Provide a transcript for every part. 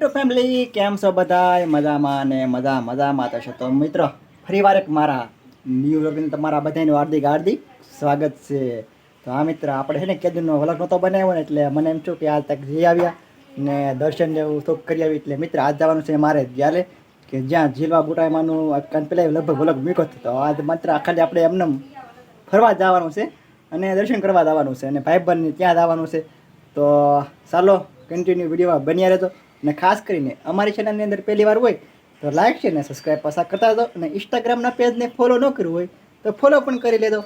YouTube family કેમ છો બધા મજામાં ને મજા મજામાં તો છે તો મિત્રો, ફરીવાર એક મારા ન્યૂ વ્લોગની તમારા બધાનું હાર્દિક હાર્દિક સ્વાગત છે. તો હા મિત્ર, આપણે છે ને કેદુનો વ્લોગ નહોતો બનાવ્યો ને એટલે મને એમ છું કે આ તક જઈ આવ્યા ને દર્શન જેવું શોખ કરી આવી એટલે મિત્ર, આજ જવાનું છે મારે જ્યારે કે જ્યાં ઝીલવા બુટાઈમાંનું પહેલાં લગભગ વ્લોગ મીકો તો આજ માત્ર ખાલી આપણે એમને ફરવા જવાનું છે અને દર્શન કરવા જવાનું છે અને ભાઈબંધને ત્યાં જવાનું છે. તો ચાલો કન્ટિન્યુ વિડીયોમાં બન્યા રહેજો. અને ખાસ કરીને અમારી ચેનલની અંદર પહેલી વાર હોય તો લાઈક છે ને સબસ્ક્રાઈબ પાછા કરતા દો અને ઇન્સ્ટાગ્રામના પેજને ફોલો ન કર્યું હોય તો ફોલો પણ કરી લેજો.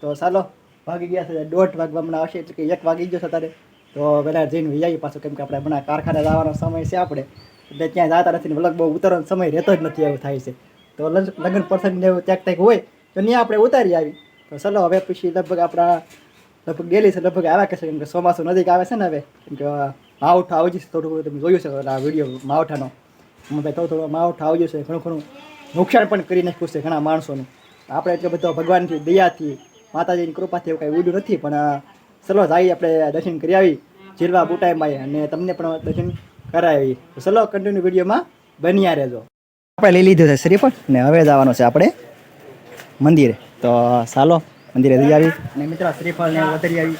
તો ચાલો, ભાગી ગયા છે, દોઢ વાગવા હમણાં આવશે, એટલે કે એક વાગી ગયો છે તારે તો પહેલાં જઈને વિજાઈ પાછું, કેમ કે આપણે હમણાં કારખાને જવાનો સમય છે આપણે. એટલે ત્યાં જતા નથી ને બહુ ઉતરવાનો સમય રહેતો જ નથી એવું થાય છે. તો લગ- લગ્ન પ્રસંગ ને એવું ક્યાંક હોય તો ત્યાં આપણે ઉતારી આવી. તો ચાલો, હવે પછી લગભગ આપણા, લગભગ ડેલી છે, લગભગ આવ્યા કરશે કેમ કે ચોમાસું નજીક આવે છે ને હવે. કેમ કે માવઠું આવી જશે થોડું થોડું તમે જોયું છે આ વીડિયો માવઠાનો. હું ભાઈ થોડું થોડું માવઠું આવી જશે, ઘણું ઘણું નુકસાન પણ કરી નાખ્યું છે ઘણા માણસોનું. આપણે એટલો બધો ભગવાનથી, દયાથી, માતાજીની કૃપાથી એવું કાંઈ ઉડ્યું નથી, પણ ચલો જઈએ આપણે દર્શન કરી આવી, જીરવા બુટાઈમાં અને તમને પણ દર્શન કરાવી. ચલો કન્ટિન્યુ વિડીયોમાં બન્યા રહેજો. આપણે લઈ લીધું છે શ્રીફળ ને હવે જવાનું છે આપણે મંદિરે. તો, ચાલો, મંદિરે જઈ આવી. અને મિત્ર શ્રીફળ ને વધારી આવી.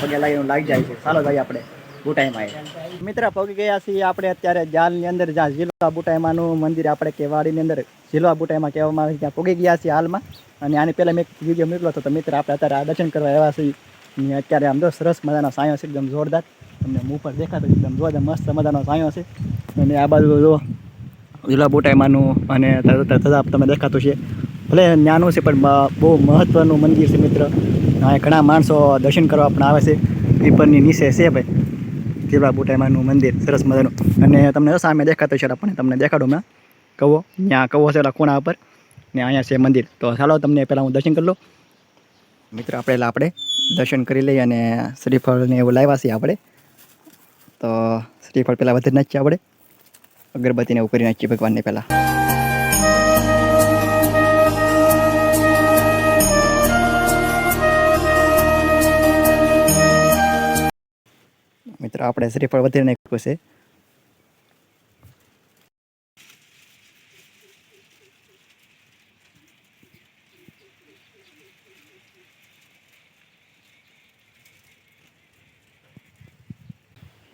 પગે લાગીને લાગી જાય છે. ચાલો જઈએ આપણે. બુટાઈમાં મિત્ર, પગી ગયા છીએ આપણે અત્યારે જાલની અંદર, જ્યાં ઝીલવા બુટાઈમાનું મંદિર આપણે કેવાડીની અંદર, ઝીલવા બુટાઈમાં કહેવામાં આવે ત્યાં પગી ગયા છીએ હાલમાં. અને આની પહેલાં મેં એક વીડિયો મોકલો હતો તો મિત્ર, આપણે અત્યારે દર્શન કરવા આવ્યા છીએ. અત્યારે આમ તો સરસ મજાનો સાયો છે, એકદમ જોરદાર. તમને મું પર દેખાતો એકદમ જોરદાર, મસ્ત મજાનો સાયો છે. અને આ બાજુ જો ઝીલવા બુટાઈમાનું અને તથા તમે દેખાતું છે. ભલે નાનું છે, પણ બહુ મહત્ત્વનું મંદિર છે મિત્ર. ઘણા માણસો દર્શન કરવા પણ આવે છે. પીપરની નીચે છે ભાઈ. ઝીલા બોટાઈમાંનું મંદિર, સરસ મજાનું. અને તમને સામે દેખાતો છે પણ તમને દેખાડો મેં. કવો ત્યાં કવો છે ખૂણા ઉપર. ને અહીંયા છે મંદિર. તો ચાલો તમને પહેલાં હું દર્શન કરી લઉં. મિત્ર, આપણે આપણે દર્શન કરી લઈએ અને શ્રીફળને એવું લાવ્યા છીએ આપણે. તો શ્રીફળ પહેલાં વધારી નાખીએ આપણે. અગરબત્તીને એવું કરી નાખીએ ભગવાનને પહેલાં. મિત્ર, આપણે શ્રીફળ વધારી છે.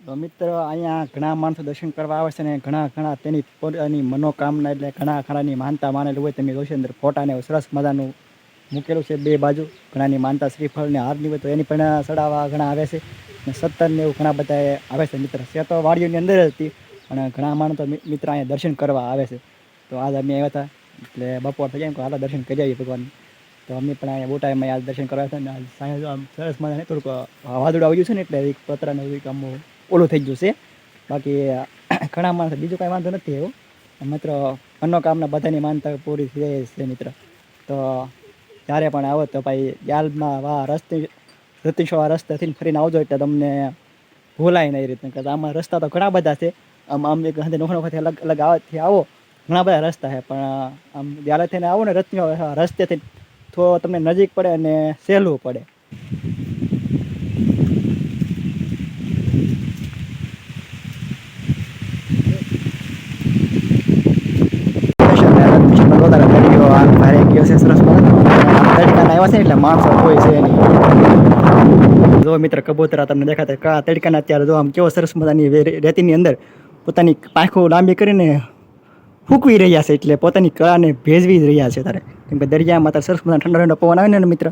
તો મિત્ર, અહીંયા ઘણા માણસો દર્શન કરવા આવે છે ને ઘણા ઘણા તેની પોતાની મનોકામના એટલે ઘણા ઘણાની માનતા માનેલું હોય તમે જોશો અંદર ફોટાને સરસ મજાનું મૂકેલું છે બે બાજુ. ઘણાની માનતા શ્રીફળને હાર હોય તો એની પણ ચડાવવા ઘણા આવે છે. ને સત્તર ને એવું ઘણા બધા આવે છે મિત્ર. છે તો વાડીઓની અંદર જ હતી અને ઘણા માણસો મિત્ર અહીંયા દર્શન કરવા આવે છે. તો આજ અમે આવ્યા હતા, એટલે બપોર થઈ જાય હાલા દર્શન કરી આવીએ ભગવાન તો અમે પણ અહીંયા બોટાઈમાં આજ દર્શન કરવા હતા ને આજ સાંજે આમ સરસ મજાને થોડુંક વાદળું આવ્યું છે ને એટલે એક પતરાને આમ ઓલું થઈ ગયું છે. બાકી ઘણા માણસો, બીજું કાંઈ વાંધો નથી એવું. મિત્ર કામના બધાની માનતા પૂરી થઈ જાય છે મિત્ર. તો જ્યારે પણ આવો તો ભાઈ યાદમાં વા રસ્તે રતીશવા રસ્તેથી ફરીને આવજો એટલે તમને ભૂલાય નહીં રીતના. કે આમાં રસ્તા તો ઘણા બધા છે. આમ આમ એક હંધે નોખા નોખાથી અલગ અલગ આવવાથી આવો. ઘણા બધા રસ્તા છે, પણ, આમ જ્યારે થઈને આવો ને રસ્તે રસ્તેથી તો તમને નજીક પડે અને સહેલું પડે. એટલે માણસો કોઈ છે નહીં. જો મિત્ર કબૂતરા તમને દેખાતા કા તડકાના અત્યારે જો આમ કેવો સરસ મજાની રેતીની અંદર પોતાની પાંખો લાંબી કરીને ફૂંકવી રહ્યા છે એટલે પોતાની કળાને ભેજવી રહ્યા છે તારે. કેમ કે દરિયામાં તારે સરસ મજાનો ઠંડો ઠંડો પવન આવે ને મિત્ર,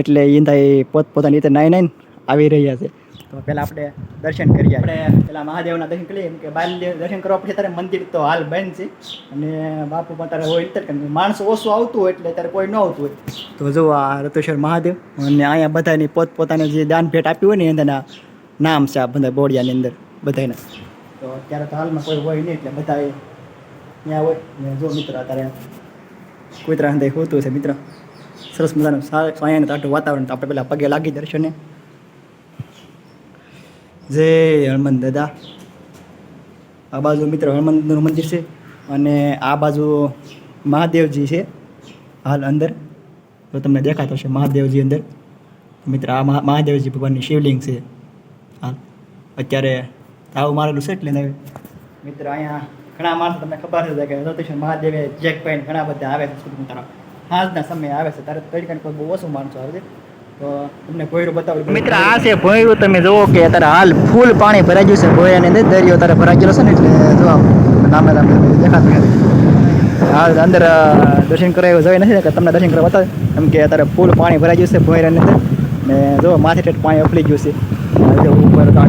એટલે એ પોત પોતાની રીતે નાઈ નાઈને આવી રહ્યા છે. તો પહેલાં આપણે દર્શન કરીએ. આપણે પહેલાં મહાદેવના દર્શન કરીએ. કે બાલ્ય દર્શન કરવા પછી તારે મંદિર તો હાલ બંધ છે. અને બાપુ પણ તારે હોય એટલે માણસ ઓછું આવતું હોય એટલે ત્યારે કોઈ ન આવતું હોય. તો જો આ રતેશ્વર મહાદેવ અને અહીંયા બધાની પોત પોતાને જે દાન ભેટ આપ્યું હોય ને એના નામ છે આ બધા બોડિયાની અંદર બધાના. તો અત્યારે તો હાલમાં કોઈ હોય નહીં એટલે બધા ત્યાં હોય. ને જો મિત્ર અત્યારે કુતરા અંદર હોતું છે મિત્ર. સરસ મજાનું સા- તાટું વાતાવરણ તો આપણે પહેલાં પગે લાગી દર્શને. જય હનુમાન દાદા. આ બાજુ મિત્ર હનુમાનનું મંદિર છે અને આ બાજુ મહાદેવજી છે હાલ અંદર. તો તમને દેખાતો છે મહાદેવજી અંદર. મિત્ર, આ મહા- મહાદેવજી ભગવાનની શિવલિંગ છે હાલ. અત્યારે તાવ મારેલું છે એટલે મિત્ર, અહીંયા ઘણા માણસો તમને ખબર છે કે મહાદેવે જેક પોઈન્ટ ઘણા બધા આવે છે સુરતની તરફ હાલના સમયે આવે છે ત્યારે તડકાની કોઈ બહુ ઓછું માણસો આવે છે. તમને ભોયરું બતાવું. મિત્ર આ છે ભોયરું. તમે જુઓ કે અત્યારે હાલ ફૂલ પાણી ભરાઈ ગયું છે ભોયાની અંદર. દરિયો અત્યારે ભરાઈ ગયેલો છે ને એટલે જો નામે નામે દેખાતું હાલ અંદર દર્શન કરવા એવું જવાય નથી કે તમને દર્શન કરવા બતાવે. એમ કે અત્યારે ફૂલ પાણી ભરાઈ ગયું છે ભોયરાની અંદર. ને જો માથે ઠેઠ પાણી ઉફલી ગયું છે. ઉપર તો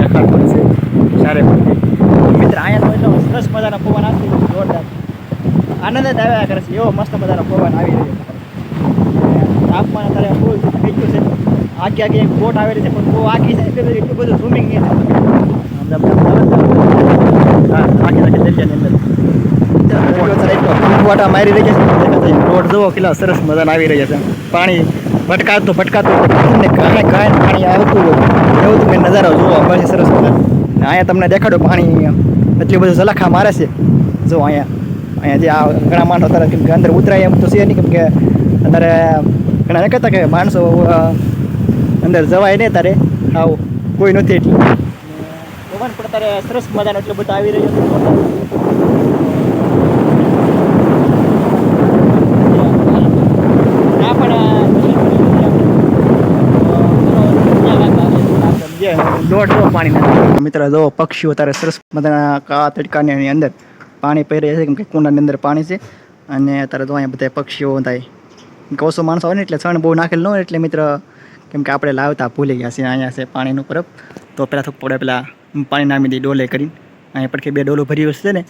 દેખાડતું છે સારે મિત્ર અહીંયા તો એટલો સરસ મજાનો પવન આવશે જોરદાર. આનંદ જ આવ્યા કરે છે. એવો મસ્ત મજાનો પવન આવી રહ્યો છે. તાપમાન અત્યારે ફૂલ થઈ ગયું છે આગે આગે એક બોટ આવેલી છે પણ બહુ આગી છે એટલે એટલું બધું ઝૂમિંગ નહીં થાય આખી આખી દરિયાની અંદર વાટા મારી રહી છે રોડ જુઓ કેટલા સરસ મજાના આવી રહ્યા છે પાણી ભટકાતું ભટકાતું તમને કાંઈ કાંઈ પાણી આવતું હોય એવું તમે નજારો જુઓ બસ સરસ મજાનો ને અહીંયા તમને દેખાડો પાણી એટલું બધું સલાખા મારે છે જો અહીંયા અહીંયા જે આ ઘણા માણસો અત્યારે કેમ કે અંદર ઉતરાય એમ તો છે નહીં કેમ કે અત્યારે ઘણા કહેતા કે માણસો અંદર જવાય નહીં તારે. આવું કોઈ નથી એટલે. પવન પણ તારે સરસ મજાનો એટલો બધો આવી રહ્યો મિત્ર જો પક્ષીઓ તારે સરસ મજાના કા તડકાની અંદર પાણી પહેરી રહ્યા છે કેમ કે કુંડાની અંદર પાણી છે. અને અત્યારે તો અહીંયા બધા પક્ષીઓ થાય. ઓછો માણસો હોય ને એટલે છણ બહુ નાખેલ ન હોય એટલે મિત્ર કેમ કે આપણે લાવતા ભૂલી ગયા છીએ. અહીંયા છે પાણીનું પરબ તો પહેલાં થોડું પડે પેલા પાણી નામી દઈએ ડોલે કરીને. અહીંયા પડખે બે ડોલો ભર્યું છે ને,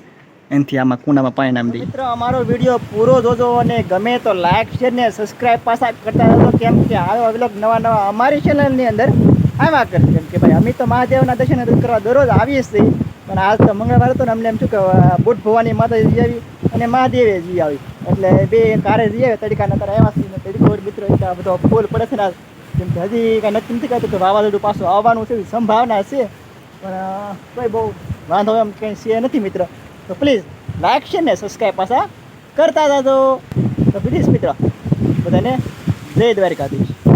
એનાથી આમાં કુંડામાં પાણી નામી દઈએ. મિત્રો, અમારો વીડિયો પૂરો જોજો અને ગમે તો લાઈક શેર ને સબસ્ક્રાઈબ પાછા કરતા રહેજો. કેમ કે આવા અવલોક નવા નવા અમારી ચેનલની અંદર આવ્યા કરશે કેમ કે ભાઈ, અમે તો મહાદેવના દર્શન કરવા દરરોજ આવીએ છીએ. પણ આજ તો મંગળવાર હતો ને અમને એમ શું કે બુટ ભવાની માતાજી આવી. અને મહાદેવે જી આવી. એટલે બે કારે જઈ આવે તડકાના તારા આવ્યા છીએ તડકો મિત્રો આ બધો ફૂલ પડે છે ને. કેમ કે હજી કાંઈ નક્કી નથી કરતું કે વાવાઝોડું પાછું આવવાનું છે સંભાવના છે. પણ કોઈ બહુ વાંધો એમ કંઈ છે નથી મિત્ર. તો પ્લીઝ લાઈક છે ને સબસ્ક્રાઈબ પાછા કરતા જાજો. તો પ્લીઝ મિત્ર, બધાને જય દ્વારકાધીશ.